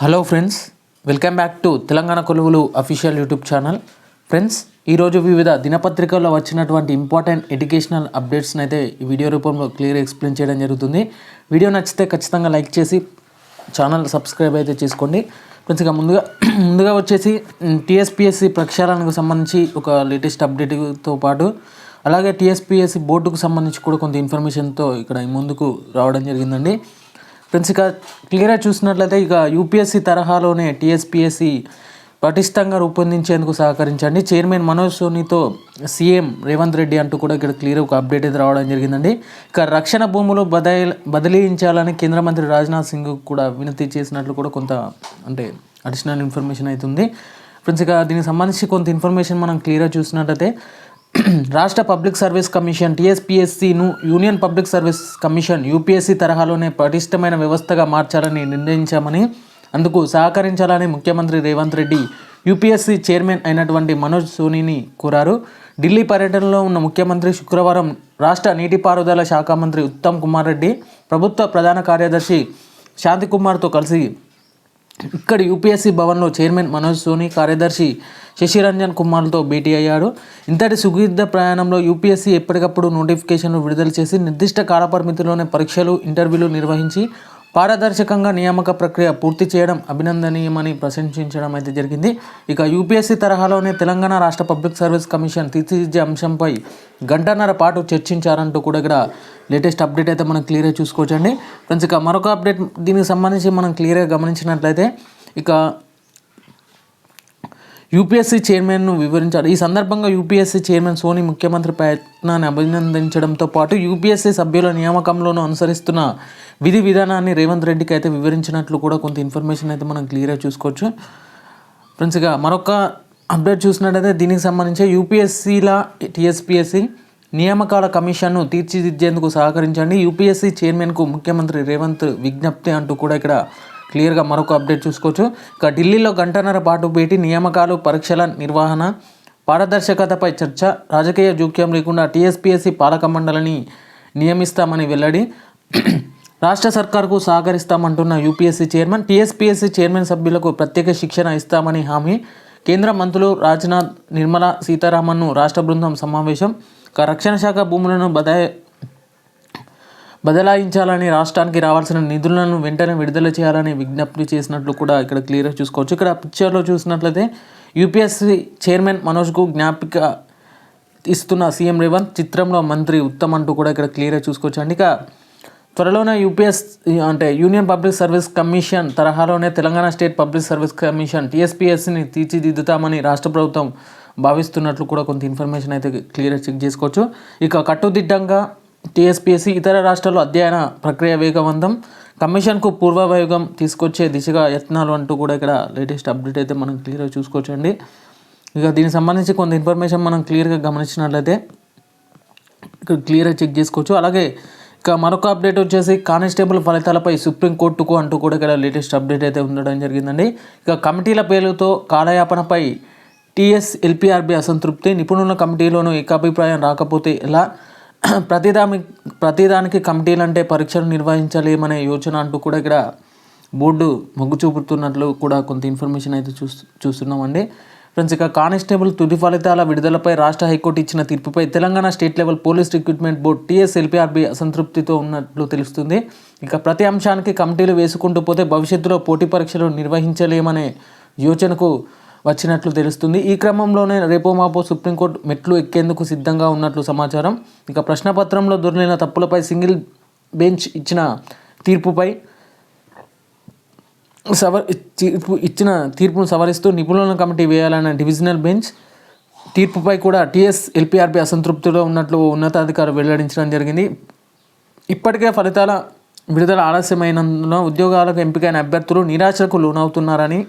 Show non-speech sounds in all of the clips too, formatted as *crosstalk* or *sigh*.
Hello friends welcome back to Telangana కొలువులు official YouTube channel friends ఈరోజు వివిధ దినపత్రికల్లో వచ్చినటువంటి ఇంపార్టెంట్ ఎడ్యుకేషనల్ అప్డేట్స్ని అయితే ఈ వీడియో రూపంలో క్లియర్ ఎక్స్ప్లెయిన్ చేయడం జరుగుతుంది. వీడియో నచ్చితే ఖచ్చితంగా లైక్ చేసి ఛానల్ సబ్స్క్రైబ్ అయితే చేసుకోండి. ఫ్రెండ్స్ ఇక ముందుగా *clears throat* ముందుగా వచ్చేసి టీఎస్పిఎస్సి ప్రక్షాళనకు సంబంధించి ఒక లేటెస్ట్ అప్డేట్తో పాటు అలాగే టీఎస్పిఎస్సి బోర్డుకు సంబంధించి కూడా కొంత ఇన్ఫర్మేషన్తో ఇక్కడ ముందుకు రావడం జరిగిందండి. ఫ్రెండ్స్ ఇక క్లియర్గా చూసినట్లయితే ఇక యూపీఎస్సీ తరహాలోనే టీఎస్పిఎస్సి పటిష్టంగా రూపొందించేందుకు సహకరించండి. చైర్మన్ మనోజ్ సోనీతో సీఎం రేవంత్ రెడ్డి అంటూ కూడా ఇక్కడ క్లియర్ ఒక అప్డేట్ అయితే రావడం జరిగిందండి. ఇక రక్షణ భూములు బదలి బదిలీయించాలని కేంద్ర మంత్రి రాజ్నాథ్ సింగ్ కూడా వినతి చేసినట్లు కూడా కొంత అంటే అడిషనల్ ఇన్ఫర్మేషన్ అవుతుంది ఫ్రెండ్స్ ఇక దీనికి సంబంధించి కొంత ఇన్ఫర్మేషన్ మనం క్లియర్గా చూసినట్లయితే *clears throat* రాష్ట్ర public service commission టీఎస్పీఎస్సీను union public service commission UPSC తరహాలోనే పటిష్టమైన వ్యవస్థగా మార్చాలని నిర్ణయించామని అందుకు సహకరించాలని ముఖ్యమంత్రి రేవంత్ రెడ్డి యూపీఎస్సీ చైర్మన్ అయినటువంటి మనోజ్ సోనీని కోరారు. ఢిల్లీ పర్యటనలో ఉన్న ముఖ్యమంత్రి శుక్రవారం రాష్ట్ర నీటిపారుదల శాఖ మంత్రి ఉత్తమ్ కుమార్ రెడ్డి ప్రభుత్వ ప్రధాన కార్యదర్శి శాంతికుమార్తో కలిసి ఇక్కడ యూపీఎస్సీ భవన్లో చైర్మన్ మనోజ్ సోని కార్యదర్శి శశిరంజన్ కుమార్తో భేటీ అయ్యాడు. ఇంతటి సుదీర్ఘ ప్రయాణంలో యూపీఎస్సీ ఎప్పటికప్పుడు నోటిఫికేషన్లు విడుదల చేసి నిర్దిష్ట కాలపరిమితిలోనే పరీక్షలు ఇంటర్వ్యూలు నిర్వహించి పారదర్శకంగా నియామక ప్రక్రియ పూర్తి చేయడం అభినందనీయమని ప్రశంసించడం అయితే జరిగింది. ఇక యూపీఎస్సీ తరహాలోనే తెలంగాణ రాష్ట్ర పబ్లిక్ సర్వీస్ కమిషన్ తీర్చిదిద్దే అంశంపై గంటన్నర పాటు చర్చించారంటూ కూడా ఇక్కడ లేటెస్ట్ అప్డేట్ అయితే మనం క్లియర్గా చూసుకోవచ్చండి. ఫ్రెండ్స్ ఇక మరొక అప్డేట్ దీనికి సంబంధించి మనం క్లియర్గా గమనించినట్లయితే ఇక యూపీఎస్సీ చైర్మన్ను వివరించారు. ఈ సందర్భంగా యూపీఎస్సీ చైర్మన్ సోని ముఖ్యమంత్రి ప్రయత్నాన్ని అభినందించడంతో పాటు యూపీఎస్సీ సభ్యుల నియామకంలోనూ అనుసరిస్తున్న విధి విధానాన్ని రేవంత్ రెడ్డికి అయితే వివరించినట్లు కూడా కొంత ఇన్ఫర్మేషన్ అయితే మనం క్లియర్గా చూసుకోవచ్చు. ఫ్రెండ్స్ ఇక మరొక అప్డేట్ చూసినట్టయితే దీనికి సంబంధించి యూపీఎస్సీల టీఎస్పీఎస్సీ నియామకాల కమిషన్ను తీర్చిదిద్దేందుకు సహకరించండి. యూపీఎస్సీ చైర్మన్కు ముఖ్యమంత్రి రేవంత్ విజ్ఞప్తి అంటూ కూడా ఇక్కడ క్లియర్గా మరొక అప్డేట్ చూసుకోవచ్చు. ఇక ఢిల్లీలో గంటన్నర పాటు భేటీ నియామకాలు పరీక్షల నిర్వహణ పారదర్శకతపై చర్చ రాజకీయ జోక్యం లేకుండా టీఎస్పీఎస్సీ పాలక మండలిని నియమిస్తామని వెల్లడి. రాష్ట్ర సర్కార్కు సహకరిస్తామంటున్న యూపీఎస్సీ చైర్మన్ టీఎస్పీఎస్సీ చైర్మన్ సభ్యులకు ప్రత్యేక శిక్షణ ఇస్తామని హామీ. కేంద్ర మంత్రులు రాజ్నాథ్ నిర్మలా సీతారామన్ను రాష్ట్ర బృందం సమావేశం రక్షణ శాఖ భూములను బదాయి బదలాయించాలని రాష్ట్రానికి రావాల్సిన నిధులను వెంటనే విడుదల చేయాలని విజ్ఞప్తి చేసినట్లు కూడా ఇక్కడ క్లియర్గా చూసుకోవచ్చు. ఇక్కడ పిక్చర్లో చూసినట్లయితే యూపీఎస్సీ చైర్మన్ మనోజ్కు జ్ఞాపిక ఇస్తున్న సీఎం రేవంత్ చిత్రంలో మంత్రి ఉత్తమ్ అంటూ కూడా ఇక్కడ క్లియర్గా చూసుకోవచ్చు. అండి ఇక త్వరలోనే యూపీఎస్ అంటే యూనియన్ పబ్లిక్ సర్వీస్ కమిషన్ తరహాలోనే Telangana state public service commission టీఎస్పీఎస్సిని తీర్చిదిద్దుతామని రాష్ట్ర ప్రభుత్వం భావిస్తున్నట్లు కూడా కొంత ఇన్ఫర్మేషన్ అయితే క్లియర్గా చెక్ చేసుకోవచ్చు. ఇక కట్టుదిట్టంగా టీఎస్పీఎస్సి ఇతర రాష్ట్రాల్లో అధ్యయన ప్రక్రియ వేగవంతం. కమిషన్కు పూర్వవయోగం తీసుకొచ్చే దిశగా యత్నాలు అంటూ కూడా ఇక్కడ లేటెస్ట్ అప్డేట్ అయితే మనం క్లియర్గా చూసుకోవచ్చు అండి ఇక దీనికి సంబంధించి కొంత ఇన్ఫర్మేషన్ మనం క్లియర్గా గమనించినట్లయితే ఇక్కడ క్లియర్గా చెక్ చేసుకోవచ్చు. అలాగే ఇక మరొక అప్డేట్ వచ్చేసి కానిస్టేబుల్ ఫలితాలపై సుప్రీంకోర్టుకు అంటూ కూడా ఇక్కడ లేటెస్ట్ అప్డేట్ అయితే ఉండడం జరిగిందండి. ఇక కమిటీల పేర్లతో కాలయాపనపై టీఎస్ ఎల్పిఆర్బి అసంతృప్తి నిపుణుల కమిటీలోనూ ఏకాభిప్రాయం రాకపోతే ఎలా? ప్రతిదాని ప్రతిదానికి కమిటీలు అంటే పరీక్షలు నిర్వహించలేమనే యోచన అంటూ కూడా ఇక్కడ బోర్డు మొగ్గు చూపుతున్నట్లు కూడా కొంత ఇన్ఫర్మేషన్ అయితే చూ చూస్తున్నామండి. ఫ్రెండ్స్ ఇక కానిస్టేబుల్ తుది ఫలితాల విడుదలపై రాష్ట్ర హైకోర్టు ఇచ్చిన తీర్పుపై Telangana state level police recruitment board TSLPRB అసంతృప్తితో ఉన్నట్లు తెలుస్తుంది. ఇక ప్రతి అంశానికి కమిటీలు వేసుకుంటూ పోతే భవిష్యత్తులో పోటీ పరీక్షలు నిర్వహించలేమనే యోచనకు వచ్చినట్లు తెలుస్తుంది. ఈ క్రమంలోనే రేపో మాపో సుప్రీంకోర్టు మెట్లు ఎక్కేందుకు సిద్ధంగా ఉన్నట్లు సమాచారం. ఇక ప్రశ్నపత్రంలో దొరికిన తప్పులపై సింగిల్ బెంచ్ ఇచ్చిన తీర్పుపై సవర్ తీర్పు ఇచ్చిన తీర్పును సవరిస్తూ నిపుణుల కమిటీ వేయాలన్న డివిజనల్ బెంచ్ తీర్పుపై కూడా టీఎస్ ఎల్పిఆర్పి అసంతృప్తిలో ఉన్నట్లు ఉన్నతాధికారులు వెల్లడించడం జరిగింది. ఇప్పటికే ఫలితాల విడుదల ఆలస్యమైనందున ఉద్యోగాలకు ఎంపికైన అభ్యర్థులు నిరాశకు లోనవుతున్నారని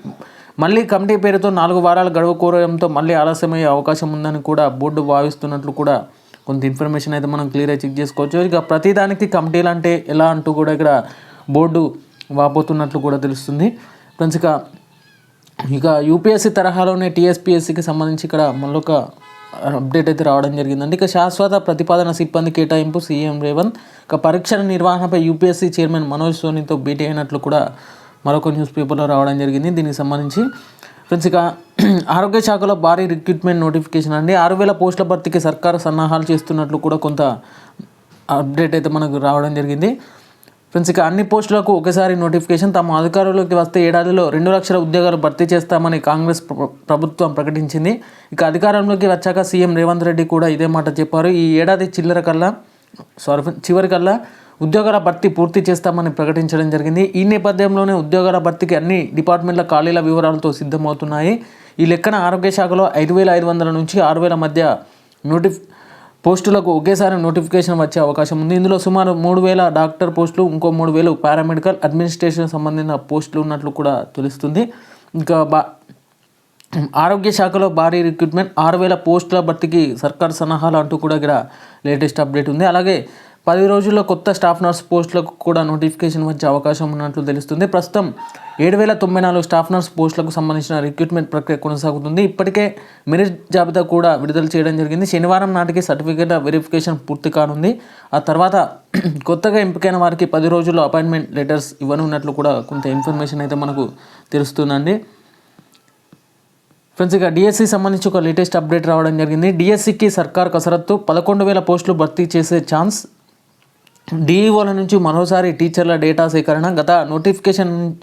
మళ్ళీ కమిటీ పేరుతో నాలుగు వారాల గడువు కోరడంతో మళ్ళీ ఆలస్యమయ్యే అవకాశం ఉందని కూడా బోర్డు భావిస్తున్నట్లు కూడా కొంత ఇన్ఫర్మేషన్ అయితే మనం క్లియర్గా చెక్ చేసుకోవచ్చు. ఇక ప్రతిదానికి కమిటీలు అంటే ఎలా అంటూ కూడా ఇక్కడ బోర్డు వాపోతున్నట్లు కూడా తెలుస్తుంది. ఫ్రెండ్స్ ఇక ఇక యూపీఎస్సీ తరహాలోనే టీఎస్పీఎస్సీకి సంబంధించి ఇక్కడ మళ్ళొక అప్డేట్ అయితే రావడం జరిగిందండి. ఇక శాశ్వత ప్రతిపాదన సిబ్బంది కేటాయింపు సీఎం రేవంత్ ఇక పరీక్షల నిర్వహణపై యూపీఎస్సీ చైర్మన్ మనోజ్ సోనీతో భేటీ అయినట్లు కూడా మరొక న్యూస్ పేపర్లో రావడం జరిగింది. దీనికి సంబంధించి ఫ్రెండ్స్ ఇక ఆరోగ్య శాఖలో భారీ రిక్రూట్మెంట్ నోటిఫికేషన్ అండి. ఆరు వేల పోస్టుల భర్తీకి సర్కారు సన్నాహాలు చేస్తున్నట్లు కూడా కొంత అప్డేట్ అయితే మనకు రావడం జరిగింది. ఫ్రెండ్స్ ఇక అన్ని పోస్టులకు ఒకేసారి నోటిఫికేషన్ తమ అధికారంలోకి వస్తే ఏడాదిలో రెండు లక్షల ఉద్యోగాలు భర్తీ చేస్తామని కాంగ్రెస్ ప్రభుత్వం ప్రకటించింది. ఇక అధికారంలోకి వచ్చాక సీఎం రేవంత్ రెడ్డి కూడా ఇదే మాట చెప్పారు. ఈ ఏడాది చిల్లర కల్లా సారీ చివరికల్లా చివరి కల్లా ఉద్యోగాల భర్తీ పూర్తి చేస్తామని ప్రకటించడం జరిగింది. ఈ నేపథ్యంలోనే ఉద్యోగాల భర్తీకి అన్ని డిపార్ట్మెంట్ల ఖాళీల వివరాలతో సిద్ధమవుతున్నాయి. ఈ లెక్కన ఆరోగ్య శాఖలో ఐదు వేల ఐదు వందల నుంచి ఆరు వేల మధ్య నోటిఫ్ పోస్టులకు ఒకేసారి నోటిఫికేషన్ వచ్చే అవకాశం ఉంది. ఇందులో సుమారు మూడు వేల డాక్టర్ పోస్టులు ఇంకో మూడు వేలు పారామెడికల్ అడ్మినిస్ట్రేషన్ సంబంధించిన పోస్టులు ఉన్నట్లు కూడా తెలుస్తుంది. ఇంకా బా ఆరోగ్య శాఖలో భారీ రిక్రూట్మెంట్ ఆరు వేల పోస్టుల భర్తీకి సర్కార్ సన్నాహాలు అంటూ కూడా ఇక్కడ లేటెస్ట్ అప్డేట్ ఉంది. అలాగే పది రోజుల్లో కొత్త స్టాఫ్ నర్స్ పోస్టులకు కూడా నోటిఫికేషన్ వచ్చే అవకాశం ఉన్నట్లు తెలుస్తుంది. ప్రస్తుతం ఏడు వేల తొంభై నాలుగు స్టాఫ్ నర్స్ పోస్టులకు సంబంధించిన రిక్రూట్మెంట్ ప్రక్రియ కొనసాగుతుంది. ఇప్పటికే మెరిట్ జాబితా కూడా విడుదల చేయడం జరిగింది. శనివారం నాటికి సర్టిఫికేట్ వెరిఫికేషన్ పూర్తి కానుంది. ఆ తర్వాత *clears throat* కొత్తగా ఎంపికైన వారికి పది రోజుల్లో అపాయింట్మెంట్ లెటర్స్ ఇవ్వనున్నట్లు కూడా కొంత ఇన్ఫర్మేషన్ అయితే మనకు తెలుస్తుందండి. ఫ్రెండ్స్ ఇక డిఎస్సి సంబంధించి ఒక లేటెస్ట్ అప్డేట్ రావడం జరిగింది. డిఎస్సికి సర్కార్ కసరత్తు పదకొండు వేల పోస్టులు భర్తీ చేసే ఛాన్స్ డిఈఓల నుంచి మరోసారి టీచర్ల డేటా సేకరణ గత నోటిఫికేషన్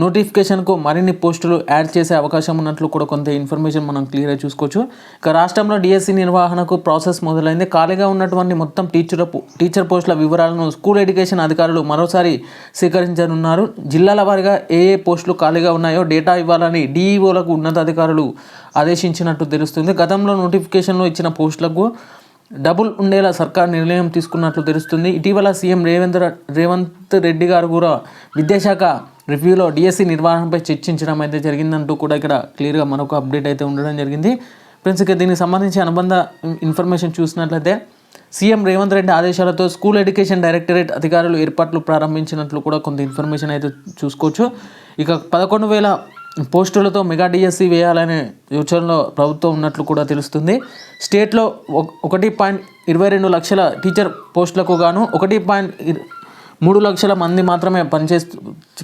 నోటిఫికేషన్కు మరిన్ని పోస్టులు యాడ్ చేసే అవకాశం ఉన్నట్లు కూడా కొంత ఇన్ఫర్మేషన్ మనం క్లియర్గా చూసుకోవచ్చు. ఇక రాష్ట్రంలో డిఎస్సి నిర్వహణకు ప్రాసెస్ మొదలైంది. ఖాళీగా ఉన్నటువంటి మొత్తం టీచర్ టీచర్ పోస్టుల వివరాలను స్కూల్ ఎడ్యుకేషన్ అధికారులు మరోసారి సేకరించనున్నారు. జిల్లాల వారీగా ఏ ఏ పోస్టులు ఖాళీగా ఉన్నాయో డేటా ఇవ్వాలని డిఈఓలకు ఉన్నతాధికారులు ఆదేశించినట్టు తెలుస్తుంది. గతంలో నోటిఫికేషన్లో ఇచ్చిన పోస్టులకు డబుల్ ఉండేలా సర్కార్ నిర్ణయం తీసుకున్నట్లు తెలుస్తుంది. ఇటీవల సీఎం రేవంత్ రేవంత్ రెడ్డి గారు కూడా విద్యాశాఖ రివ్యూలో డిఎస్సి నిర్వహణపై చర్చించడం అయితే జరిగిందంటూ కూడా ఇక్కడ క్లియర్గా మరొక అప్డేట్ అయితే ఉండడం జరిగింది. ఫ్రెండ్స్ ఇక దీనికి సంబంధించి అనుబంధ ఇన్ఫర్మేషన్ చూసినట్లయితే సీఎం రేవంత్ రెడ్డి ఆదేశాలతో స్కూల్ ఎడ్యుకేషన్ డైరెక్టరేట్ అధికారులు ఏర్పాట్లు ప్రారంభించినట్లు కూడా కొంత ఇన్ఫర్మేషన్ అయితే చూసుకోవచ్చు. ఇక పదకొండు వేల పోస్టులతో మెగా డిఎస్సి వేయాలనే యోచనలో ప్రభుత్వం ఉన్నట్లు కూడా తెలుస్తుంది. స్టేట్లో ఒకటి పాయింట్ ఇరవై రెండు లక్షల టీచర్ పోస్టులకు గాను ఒకటి పాయింట్ మూడు లక్షల మంది మాత్రమే పనిచేస్తు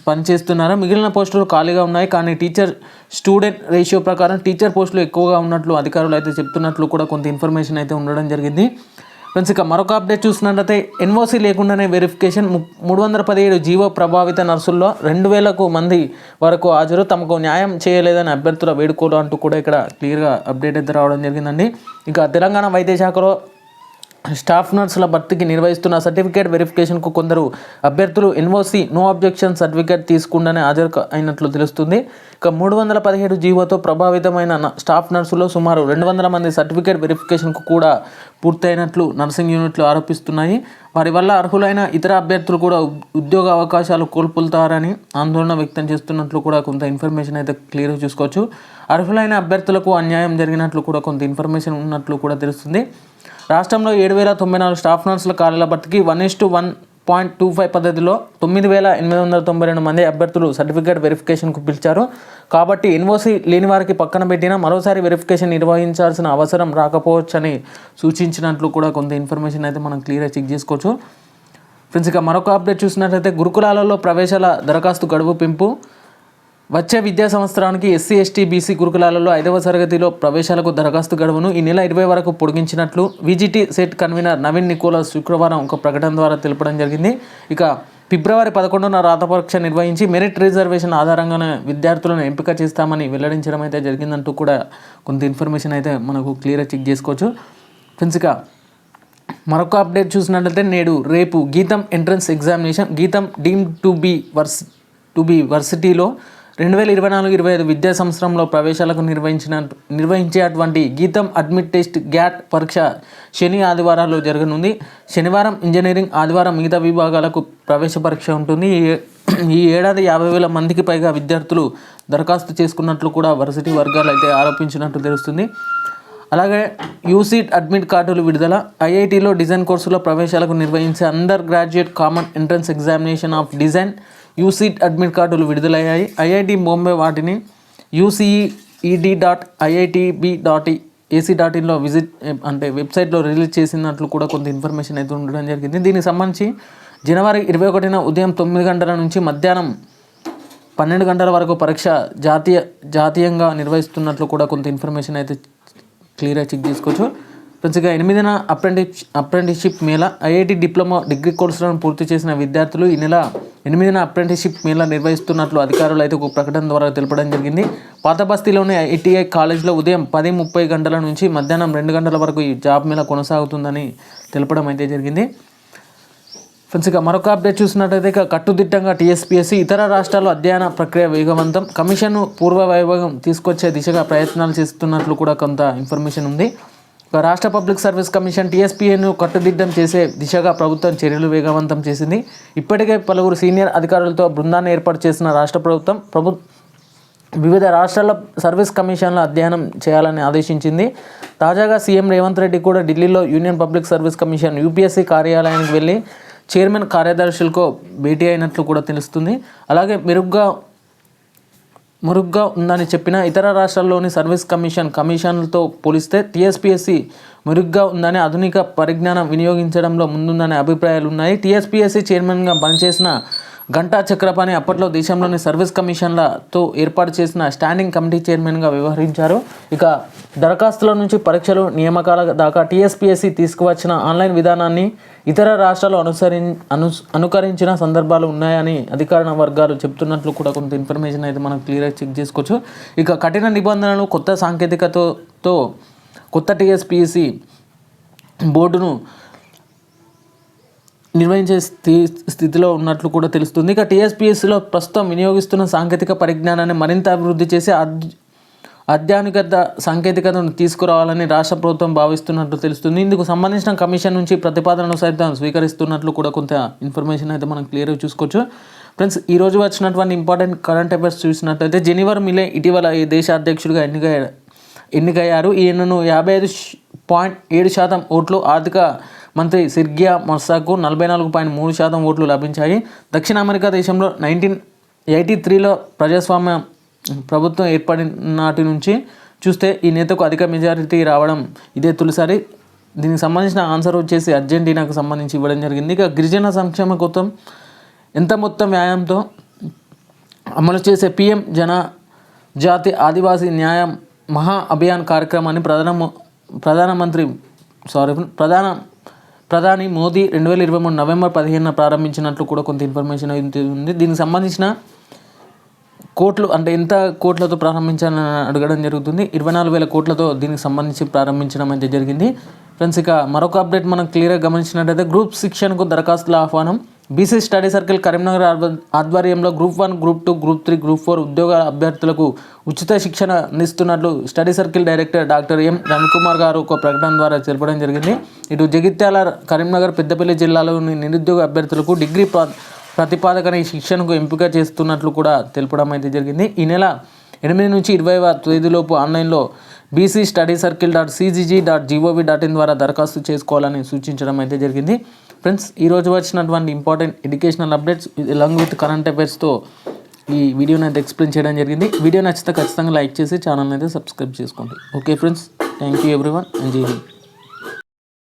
పనిచేస్తున్నారు? మిగిలిన పోస్టులు ఖాళీగా ఉన్నాయి కానీ టీచర్ స్టూడెంట్ రేషియో ప్రకారం టీచర్ పోస్టులు ఎక్కువగా ఉన్నట్లు అధికారులు అయితే చెప్తున్నట్లు కూడా కొంత ఇన్ఫర్మేషన్ అయితే ఉండడం జరిగింది. ఫ్రెండ్స్ ఇక మరొక అప్డేట్ చూసినట్లయితే ఎన్ఓసి లేకుండానే వెరిఫికేషన్ మూడు వందల పదిహేడు జీవో ప్రభావిత నర్సుల్లో రెండు వేలకు మంది వరకు హాజరు. తమకు న్యాయం చేయలేదని అభ్యర్థుల వేడుకోలు అంటూ కూడా ఇక్కడ క్లియర్గా అప్డేట్ అయితే రావడం జరిగిందండి. ఇక తెలంగాణ వైద్య శాఖలో స్టాఫ్ నర్సుల భర్తీకి నిర్వహిస్తున్న సర్టిఫికేట్ వెరిఫికేషన్కు కొందరు అభ్యర్థులు ఎన్ఓసి నో అబ్జెక్షన్ సర్టిఫికేట్ తీసుకుండానే హాజరు అయినట్లు తెలుస్తుంది. ఇక మూడు వందల పదిహేడు జీవోతో ప్రభావితమైన స్టాఫ్ నర్సులో సుమారు రెండు వందల మంది సర్టిఫికేట్ వెరిఫికేషన్కు కూడా పూర్తయినట్లు నర్సింగ్ యూనిట్లు ఆరోపిస్తున్నాయి. వారి వల్ల అర్హులైన ఇతర అభ్యర్థులు కూడా ఉద్యోగ అవకాశాలు కోల్పోతారని ఆందోళన వ్యక్తం చేస్తున్నట్లు కూడా కొంత ఇన్ఫర్మేషన్ అయితే క్లియర్గా చూసుకోవచ్చు. అర్హులైన అభ్యర్థులకు అన్యాయం జరిగినట్లు కూడా కొంత ఇన్ఫర్మేషన్ ఉన్నట్లు కూడా తెలుస్తుంది. రాష్ట్రంలో ఏడు వేల తొంభై నాలుగు స్టాఫ్ నర్సుల కార్యాల భర్తీకి one is to one point two five పద్ధతిలో తొమ్మిది వేల ఎనిమిది వందల తొంభై రెండు మంది అభ్యర్థులు సర్టిఫికేట్ వెరిఫికేషన్కు పిలిచారు. కాబట్టి ఎన్ఓసి లేని వారికి పక్కన పెట్టినా మరోసారి వెరిఫికేషన్ నిర్వహించాల్సిన అవసరం రాకపోవచ్చని సూచించినట్లు కూడా కొంత ఇన్ఫర్మేషన్ అయితే మనం క్లియర్గా చెక్ చేసుకోవచ్చు. ఫ్రెండ్స్ ఇక మరొక అప్డేట్ చూసినట్లయితే గురుకులాలలో ప్రవేశాల దరఖాస్తు గడువు పెంపు. వచ్చే విద్యా సంవత్సరానికి ఎస్సీ ఎస్టీ బీసీ గురుకులాలలో ఐదవ తరగతిలో ప్రవేశాలకు దరఖాస్తు గడువును ఈ నెల ఇరవై వరకు పొడిగించినట్లు VGT CET convener Naveen Nicholas శుక్రవారం ఒక ప్రకటన ద్వారా తెలపడం జరిగింది. ఇక ఫిబ్రవరి పదకొండున రాత పరీక్ష నిర్వహించి మెరిట్ రిజర్వేషన్ ఆధారంగానే విద్యార్థులను ఎంపిక చేస్తామని వెల్లడించడం అయితే జరిగిందంటూ కూడా కొంత ఇన్ఫర్మేషన్ అయితే మనకు క్లియర్గా చెక్ చేసుకోవచ్చు. ఫ్రెండ్స్ ఇక మరొక అప్డేట్ చూసినట్లయితే నేడు రేపు Gitam entrance examination Gitam deem to be verse to be వర్సిటీలో రెండు వేల ఇరవై నాలుగు ఇరవై ఐదు విద్యా సంవత్సరంలో ప్రవేశాలకు నిర్వహించిన నిర్వహించేటువంటి గీతం అడ్మిట్ టెస్ట్ గ్యాట్ పరీక్ష శని ఆదివారాల్లో జరగనుంది. శనివారం ఇంజనీరింగ్ ఆదివారం మిగతా విభాగాలకు ప్రవేశ పరీక్ష ఉంటుంది. ఈ ఈ ఏడాది యాభై వేల మందికి పైగా విద్యార్థులు దరఖాస్తు చేసుకున్నట్లు కూడా వర్సిటీ వర్గాలు అయితే ఆరోపించినట్లు తెలుస్తుంది. అలాగే యూసీట్ అడ్మిట్ కార్డులు విడుదల. ఐఐటీలో డిజైన్ కోర్సులో ప్రవేశాలకు నిర్వహించే undergraduate common entrance examination of design UCEED admit కార్డులు విడుదలయ్యాయి. ఐఐటి బాంబే వాటిని UCEED dot IITB dot AC dot ఇన్లో visit అంటే వెబ్సైట్లో రిలీజ్ చేసినట్లు కూడా కొంత ఇన్ఫర్మేషన్ అయితే ఉండడం జరిగింది. దీనికి సంబంధించి జనవరి ఇరవై ఒకటిన ఉదయం తొమ్మిది గంటల నుంచి మధ్యాహ్నం పన్నెండు గంటల వరకు పరీక్ష జాతీయ జాతీయంగా నిర్వహిస్తున్నట్లు కూడా కొంత ఇన్ఫర్మేషన్ అయితే క్లియర్గా చెక్ చేసుకోవచ్చు. ఫ్రెండ్స్ ఎనిమిదిన apprentice apprenticeship mela IIT diploma degree కోర్సులను పూర్తి చేసిన విద్యార్థులు ఈ నెల ఎనిమిదిన అప్రెంటిషిప్ మేళ నిర్వహిస్తున్నట్లు అధికారులు అయితే ఒక ప్రకటన ద్వారా తెలపడం జరిగింది. పాత బస్తీలోని ఐటీఐ కాలేజ్లో ఉదయం పది ముప్పై గంటల నుంచి మధ్యాహ్నం రెండు గంటల వరకు ఈ జాబ్ మేళ కొనసాగుతుందని తెలపడం అయితే జరిగింది. ఫ్రెండ్స్ ఇక మరొక అప్డేట్ చూసినట్టయితే ఇక కట్టుదిట్టంగా టీఎస్పీఎస్సీ ఇతర రాష్ట్రాల్లో అధ్యయన ప్రక్రియ వేగవంతం. కమిషన్ పూర్వ వైభవం తీసుకొచ్చే దిశగా ప్రయత్నాలు చేస్తున్నట్లు కూడా కొంత ఇన్ఫర్మేషన్ ఉంది. రాష్ట్ర పబ్లిక్ సర్వీస్ కమిషన్ టీఎస్పీఏను కట్టుదిట్టం చేసే దిశగా ప్రభుత్వం చర్యలు వేగవంతం చేసింది. ఇప్పటికే పలువురు సీనియర్ అధికారులతో బృందాన్ని ఏర్పాటు చేసిన రాష్ట్ర ప్రభుత్వం ప్రభు వివిధ రాష్ట్రాల సర్వీస్ కమిషన్ల అధ్యయనం చేయాలని ఆదేశించింది. తాజాగా సీఎం రేవంత్ రెడ్డి కూడా ఢిల్లీలో union public service commission UPSC కార్యాలయానికి వెళ్ళి చైర్మన్ కార్యదర్శులకు భేటీ అయినట్లు కూడా తెలుస్తుంది. అలాగే మెరుగ్గా మురుగ్గా ఉందని చెప్పిన ఇతర రాష్ట్రాల్లోని సర్వీస్ కమిషన్ కమిషన్లతో పోలిస్తే టీఎస్పీఎస్సీ మెరుగ్గా ఉందని ఆధునిక పరిజ్ఞానం వినియోగించడంలో ముందుందనే అభిప్రాయాలు ఉన్నాయి టీఎస్పీఎస్సీ చైర్మన్గా పనిచేసిన గంటా చక్రపాణి అప్పట్లో దేశంలోని సర్వీస్ కమిషన్లతో ఏర్పాటు చేసిన స్టాండింగ్ కమిటీ చైర్మన్గా వ్యవహరించారు. ఇక దరఖాస్తుల నుంచి పరీక్షలు నియామకాల దాకా టీఎస్పీఎస్సీ తీసుకువచ్చిన ఆన్లైన్ విధానాన్ని ఇతర రాష్ట్రాలు అనుసరి అను అనుకరించిన సందర్భాలు ఉన్నాయని అధికార వర్గాలు చెప్తున్నట్లు కూడా కొంత ఇన్ఫర్మేషన్ అయితే మనం క్లియర్గా చెక్ చేసుకోవచ్చు. ఇక కఠిన నిబంధనలు కొత్త సాంకేతికతతో కొత్త టీఎస్పీఎస్సీ బోర్డును నిర్వహించే స్థి స్థితిలో ఉన్నట్లు కూడా తెలుస్తుంది. ఇక టీఎస్పీఎస్సీలో ప్రస్తుతం వినియోగిస్తున్న సాంకేతిక పరిజ్ఞానాన్ని మరింత అభివృద్ధి చేసి అద్ సాంకేతికతను తీసుకురావాలని రాష్ట్ర ప్రభుత్వం భావిస్తున్నట్లు తెలుస్తుంది. ఇందుకు సంబంధించిన కమిషన్ నుంచి ప్రతిపాదనను సైతం స్వీకరిస్తున్నట్లు కూడా కొంత ఇన్ఫర్మేషన్ అయితే మనం క్లియర్గా చూసుకోవచ్చు. ఫ్రెండ్స్ ఈ రోజు వచ్చినటువంటి ఇంపార్టెంట్ కరెంట్ అఫైర్స్ చూసినట్లయితే జెనివర్ మిలే ఇటీవల ఈ దేశ అధ్యక్షుడిగా ఎన్నిక ఎన్నికయ్యారు. ఈయనను యాభై ఐదు పాయింట్ ఏడు శాతం ఓట్లు ఆర్థిక మంత్రి సిర్గియా మొర్సాకు నలభై నాలుగు పాయింట్ మూడు శాతం ఓట్లు లభించాయి. దక్షిణ అమెరికా దేశంలో నైన్టీన్ ఎయిటీ త్రీలో ప్రజాస్వామ్య ప్రభుత్వం ఏర్పడిన నాటి నుంచి చూస్తే ఈ నేతకు అధిక మెజారిటీ రావడం ఇదే తొలిసారి. దీనికి సంబంధించిన ఆన్సర్ వచ్చేసి అర్జెంటీనాకు సంబంధించి ఇవ్వడం జరిగింది. ఇక గిరిజన సంక్షేమ కోసం ఎంత మొత్తం వ్యాయామంతో అమలు చేసే పిఎం జన జాతి ఆదివాసీ న్యాయం మహా అభియాన్ కార్యక్రమాన్ని ప్రధాన ప్రధానమంత్రి సారీ ప్రధాన ప్రధాని మోదీ రెండు వేల ఇరవై మూడు నవంబర్ పదిహేనున ప్రారంభించినట్లు కూడా కొంత ఇన్ఫర్మేషన్ ఉంది. దీనికి సంబంధించిన కోట్లు అంటే ఎంత కోట్లతో ప్రారంభించాలని అడగడం జరుగుతుంది. ఇరవై నాలుగు వేల కోట్లతో దీనికి సంబంధించి ప్రారంభించడం అయితే జరిగింది. ఫ్రెండ్స్ ఇక మరొక అప్డేట్ మనం క్లియర్గా గమనించినట్టయితే గ్రూప్ శిక్షణకు దరఖాస్తుల ఆహ్వానం. బీసీ స్టడీ సర్కిల్ కరీంనగర్ ఆధ్వర్యంలో group one group two group three group four ఉద్యోగ అభ్యర్థులకు ఉచిత శిక్షణ అందిస్తున్నట్లు study circle director doctor M Ravikumar garu ఒక ప్రకటన ద్వారా తెలపడం జరిగింది. ఇటు జగిత్యాల కరీంనగర్ పెద్దపల్లి జిల్లాలోని నిరుద్యోగ అభ్యర్థులకు డిగ్రీ ప్ర- ప్రతిపాదకన ఈ శిక్షణకు ఎంపిక చేస్తున్నట్లు కూడా తెలపడం అయితే జరిగింది. ఈ నెల ఎనిమిది నుంచి ఇరవైవ తేదీలోపు ఆన్లైన్లో BC study circle dot CGG dot GOV dot in ద్వారా దరఖాస్తు చేసుకోవాలని సూచించడం అయితే జరిగింది. ఫ్రెండ్స్ ఈరోజు వచ్చినటువంటి important educational updates along with current అఫైర్స్తో ఈ వీడియోని అయితే ఎక్స్ప్లెయిన్ చేయడం జరిగింది. వీడియో నచ్చితే ఖచ్చితంగా లైక్ చేసి ఛానల్ని అయితే సబ్స్క్రైబ్ చేసుకోండి. Okay friends thank you everyone and Jai Hind